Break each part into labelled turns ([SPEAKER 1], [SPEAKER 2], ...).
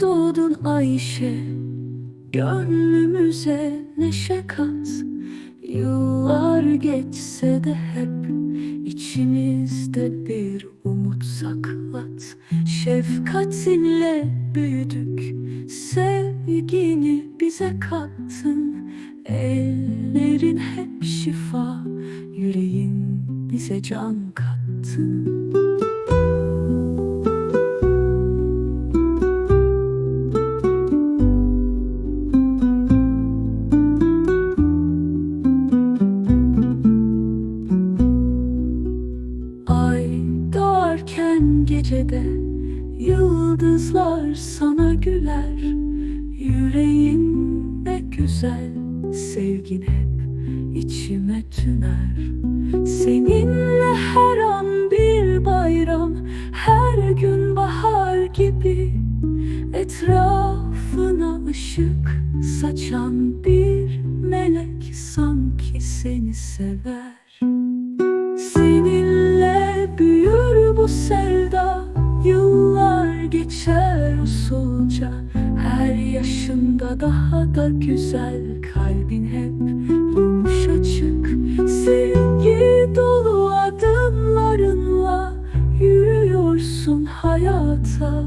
[SPEAKER 1] doğdun Ayşe Gönlümüze neşe kat. Yıllar geçse de hep içimizde bir umut saklat. Şefkatinle büyüdük Sevgini bize kattın Ellerin hep şifa Yüreğin bize can kattın doğarken gecede Yıldızlar sana güler. Yüreğin ne güzel Sevgin hep içime tüner. Seninle her an bir bayram Her gün bahar gibi. Etrafına ışık saçan bir melek Sanki seni sever usulca Her yaşında daha da güzel. Kalbin hep yumuşacık Sevgi dolu adımlarınla Yürüyorsun hayata.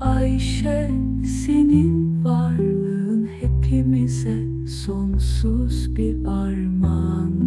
[SPEAKER 1] Ayşe senin varlığın hepimize Sonsuz bir armağan